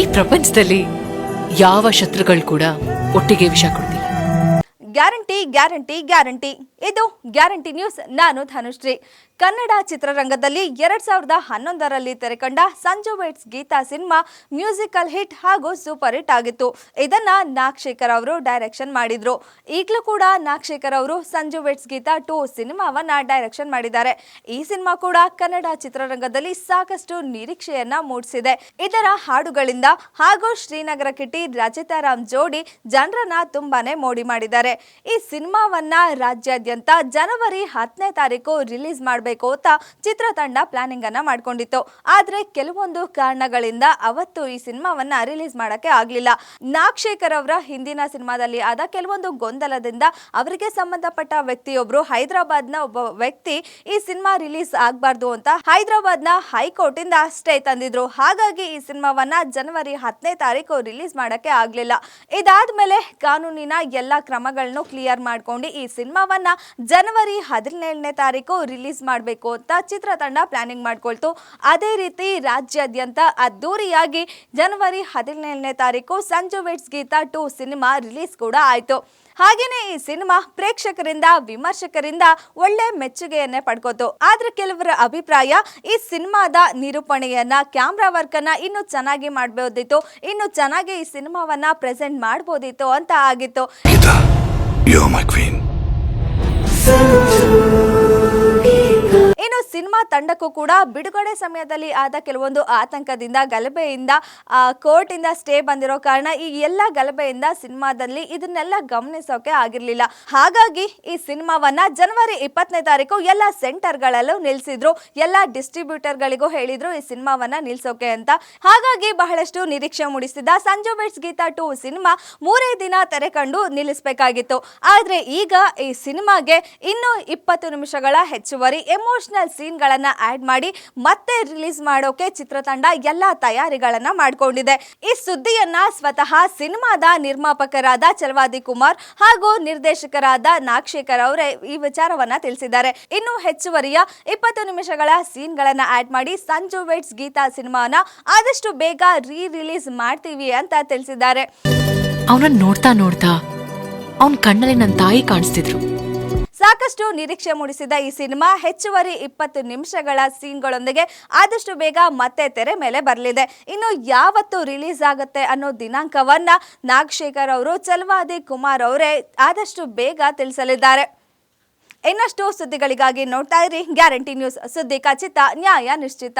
ಈ ಪ್ರಪಂಚದಲ್ಲಿ ಯಾವ ಶತ್ರುಗಳು ಕೂಡ ಒಟ್ಟಿಗೆ ವಿಷ ಕೊಡ್ತಿಲ್ಲ ಗ್ಯಾರಂಟಿ ಗ್ಯಾರಂಟಿ ಗ್ಯಾರಂಟಿ. ಇದು ಗ್ಯಾರಂಟಿ ನ್ಯೂಸ್. ನಾನು ಧನುಶ್ರೀ ಕನ್ನಡ ಚಿತ್ರರಂಗದಲ್ಲಿ ಎರಡ್ ಸಾವಿರದ ಹನ್ನೊಂದರಲ್ಲಿ ತೆರೆಕಂಡ Sanju weds Geetha cinema musical hit ಹಾಗೂ ಸೂಪರ್ ಹಿಟ್ ಆಗಿತ್ತು. ಇದನ್ನ ನಾಗಶೇಖರ್ ಅವರು ಡೈರೆಕ್ಷನ್ ಮಾಡಿದ್ರು. ಈಗಲೂ ಕೂಡ ನಾಗಶೇಖರ್ ಅವರು ಸಂಜು ವೇಟ್ಸ್ ಗೀತಾ ಟೂ ಸಿನಿಮಾವನ್ನ ಡೈರೆಕ್ಷನ್ ಮಾಡಿದ್ದಾರೆ. ಈ ಸಿನಿಮಾ ಕೂಡ ಕನ್ನಡ ಚಿತ್ರರಂಗದಲ್ಲಿ ಸಾಕಷ್ಟು ನಿರೀಕ್ಷೆಯನ್ನ ಮೂಡಿಸಿದೆ. ಇದರ ಹಾಡುಗಳಿಂದ ಹಾಗೂ ಶ್ರೀನಗರ ಕಿಟ್ಟಿ ರಚಿತಾರಾಮ್ ಜೋಡಿ ಜನರನ್ನ ತುಂಬಾನೇ ಮೋಡಿ ಮಾಡಿದ್ದಾರೆ. ಈ ಸಿನಿಮಾವನ್ನ ರಾಜ್ಯಾದ್ಯಂತ ಜನವರಿ ಹತ್ತನೇ ತಾರೀಕು ರಿಲೀಸ್ ಮಾಡಬೇಕು ಅಂತ ಚಿತ್ರತಂಡ ಪ್ಲಾನಿಂಗ್ ಅನ್ನ ಮಾಡ್ಕೊಂಡಿತ್ತು. ಆದ್ರೆ ಕೆಲವೊಂದು ಕಾರಣಗಳಿಂದ ಅವತ್ತು ಈ ಸಿನಿಮಾವನ್ನ ರಿಲೀಸ್ ಮಾಡಕ್ಕೆ ಆಗ್ಲಿಲ್ಲ. ನಾಗಶೇಖರ್ ಅವರ ಹಿಂದಿನ ಸಿನಿಮಾದಲ್ಲಿ ಆದ ಕೆಲವೊಂದು ಗೊಂದಲದಿಂದ ಅವರಿಗೆ ಸಂಬಂಧಪಟ್ಟ ವ್ಯಕ್ತಿಯೊಬ್ರು ಹೈದರಾಬಾದ್ನ ಒಬ್ಬ ವ್ಯಕ್ತಿ ಈ ಸಿನಿಮಾ ರಿಲೀಸ್ ಆಗಬಾರ್ದು ಅಂತ ಹೈದರಾಬಾದ್ನ ಹೈಕೋರ್ಟ್ ಇಂದ ಸ್ಟೇ ತಂದಿದ್ರು. ಹಾಗಾಗಿ ಈ ಸಿನಿಮಾವನ್ನ ಜನವರಿ ಹತ್ತನೇ ತಾರೀಕು ರಿಲೀಸ್ ಮಾಡಕ್ಕೆ ಆಗ್ಲಿಲ್ಲ. ಇದಾದ್ಮೇಲೆ ಕಾನೂನಿನ ಎಲ್ಲಾ ಕ್ರಮಗಳನ್ನು ಕ್ಲಿಯರ್ ಮಾಡ್ಕೊಂಡು ಈ ಸಿನಿಮಾವನ್ನ ಜನವರಿ ಹದಿನೇಳನೇ ತಾರೀಕು ರಿಲೀಸ್ ಮಾಡಬೇಕು ಅಂತ ಚಿತ್ರತಂಡ ಪ್ಲಾನಿಂಗ್ ಮಾಡ್ಕೊಳ್ತು. ಅದೇ ರೀತಿ ರಾಜ್ಯಾದ್ಯಂತ ಅದ್ದೂರಿಯಾಗಿ ಜನವರಿ ಹದಿನೇಳನೇ ತಾರೀಕು Sanju weds Geetha two cinema release ಕೂಡ ಆಯಿತು. ಹಾಗೆಯೇ ಈ ಸಿನಿಮಾ ಪ್ರೇಕ್ಷಕರಿಂದ, ವಿಮರ್ಶಕರಿಂದ ಒಳ್ಳೆ ಮೆಚ್ಚುಗೆಯನ್ನೇ ಪಡ್ಕೋತು. ಆದ್ರೆ ಕೆಲವರ ಅಭಿಪ್ರಾಯ, ಈ ಸಿನಿಮಾದ ನಿರೂಪಣೆಯನ್ನ ಕ್ಯಾಮ್ರಾ ವರ್ಕ್ ಅನ್ನ ಇನ್ನು ಚೆನ್ನಾಗಿ ಮಾಡಬಹುದಿತ್ತು ಇನ್ನು ಚೆನ್ನಾಗಿ ಈ ಸಿನಿಮಾವನ್ನ ಪ್ರೆಸೆಂಟ್ ಮಾಡಬಹುದಿತ್ತು ಅಂತ ಆಗಿತ್ತು. You're my queen. ಸಿನಿಮಾ ತಂಡಕ್ಕೂ ಕೂಡ ಬಿಡುಗಡೆ ಸಮಯದಲ್ಲಿ ಆದ ಕೆಲವೊಂದು ಆತಂಕದಿಂದ, ಗಲಭೆಯಿಂದ ಕೋರ್ಟ್ ಇಂದ ಸ್ಟೇ ಬಂದಿರೋ ಕಾರಣ ಈ ಎಲ್ಲ ಗಲಭೆಯಿಂದ ಸಿನಿಮಾದಲ್ಲಿ ಇದನ್ನೆಲ್ಲ ಗಮನಿಸೋಕೆ ಆಗಿರಲಿಲ್ಲ. ಹಾಗಾಗಿ ಈ ಸಿನಿಮಾವನ್ನ ಜನವರಿ ಇಪ್ಪತ್ತನೇ ತಾರೀಕು ಎಲ್ಲ ಸೆಂಟರ್ಗಳಲ್ಲೂ ನಿಲ್ಸಿದ್ರು. ಎಲ್ಲ ಡಿಸ್ಟ್ರಿಬ್ಯೂಟರ್ಗಳಿಗೂ ಹೇಳಿದ್ರು ಈ ಸಿನಿಮಾವನ್ನ ನಿಲ್ಸೋಕೆ ಅಂತ. ಹಾಗಾಗಿ ಬಹಳಷ್ಟು ನಿರೀಕ್ಷೆ ಮೂಡಿಸಿದ Sanju weds Geetha two cinema ಮೂರೇ ದಿನ ತೆರೆ ಕಂಡು ನಿಲ್ಲಿಸಬೇಕಾಗಿತ್ತು. ಆದ್ರೆ ಈಗ ಈ ಸಿನಿಮಾಗೆ ಇನ್ನೂ ಇಪ್ಪತ್ತು ನಿಮಿಷಗಳ ಹೆಚ್ಚುವರಿ ಎಮೋಷನಲ್ ಸೀನ್ಗಳನ್ನ ಆಡ್ ಮಾಡಿ ಮತ್ತೆ ರಿಲೀಸ್ ಮಾಡೋಕೆ ಚಿತ್ರತಂಡ ಎಲ್ಲ ತಯಾರಿಗಳನ್ನ ಮಾಡಿಕೊಂಡಿದೆ. ಈ ಸುದ್ದಿಯನ್ನ ಸ್ವತಃ ಸಿನಿಮಾದ ನಿರ್ಮಾಪಕರಾದ ಚಲವಾದಿ ಕುಮಾರ್ ಹಾಗೂ ನಿರ್ದೇಶಕರಾದ ನಾಗಶೇಖರ್ ಅವರೇ ಈ ವಿಚಾರವನ್ನ ತಿಳಿಸಿದ್ದಾರೆ. ಇನ್ನು ಹೆಚ್ಚುವರಿಯ ಇಪ್ಪತ್ತು ನಿಮಿಷಗಳ ಸೀನ್ಗಳನ್ನ ಆಡ್ ಮಾಡಿ ಸಂಜು ವೆಟ್ಸ್ ಗೀತಾ ಸಿನಿಮಾನ ಆದಷ್ಟು ಬೇಗ ರೀ ರಿಲೀಸ್ ಮಾಡ್ತೀವಿ ಅಂತ ತಿಳಿಸಿದ್ದಾರೆ. ಅವನನ್ನ ನೋಡ್ತಾ ನೋಡ್ತಾ ಅವನ ಕಣ್ಣಲ್ಲಿ ನನ್ನ ತಾಯಿ ಕಾಣಿಸ್ತಿದ್ರು. ಸಾಕಷ್ಟು ನಿರೀಕ್ಷೆ ಮೂಡಿಸಿದ ಈ ಸಿನಿಮಾ ಹೆಚ್ಚುವರಿ ಇಪ್ಪತ್ತು ನಿಮಿಷಗಳ ಸೀನ್ಗಳೊಂದಿಗೆ ಆದಷ್ಟು ಬೇಗ ಮತ್ತೆ ತೆರೆ ಮೇಲೆ ಬರಲಿದೆ. ಇನ್ನು ಯಾವತ್ತು ರಿಲೀಸ್ ಆಗುತ್ತೆ ಅನ್ನೋ ದಿನಾಂಕವನ್ನ ನಾಗಶೇಖರ್ ಅವರು, ಚಲವಾದಿ ಕುಮಾರ್ ಅವರೇ ಆದಷ್ಟು ಬೇಗ ತಿಳಿಸಲಿದ್ದಾರೆ. ಇನ್ನಷ್ಟು ಸುದ್ದಿಗಳಿಗಾಗಿ ನೋಡ್ತಾ ಇರಿ. ಗ್ಯಾರಂಟಿ ನ್ಯೂಸ್ ಸುದ್ದಿ ಖಚಿತ, ನ್ಯಾಯ ನಿಶ್ಚಿತ.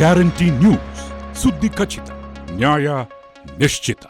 ಗ್ಯಾರಂಟಿ ನ್ಯೂಸ್ ಸುದ್ದಿ ಖಚಿತ, ನ್ಯಾಯ ನಿಶ್ಚಿತ.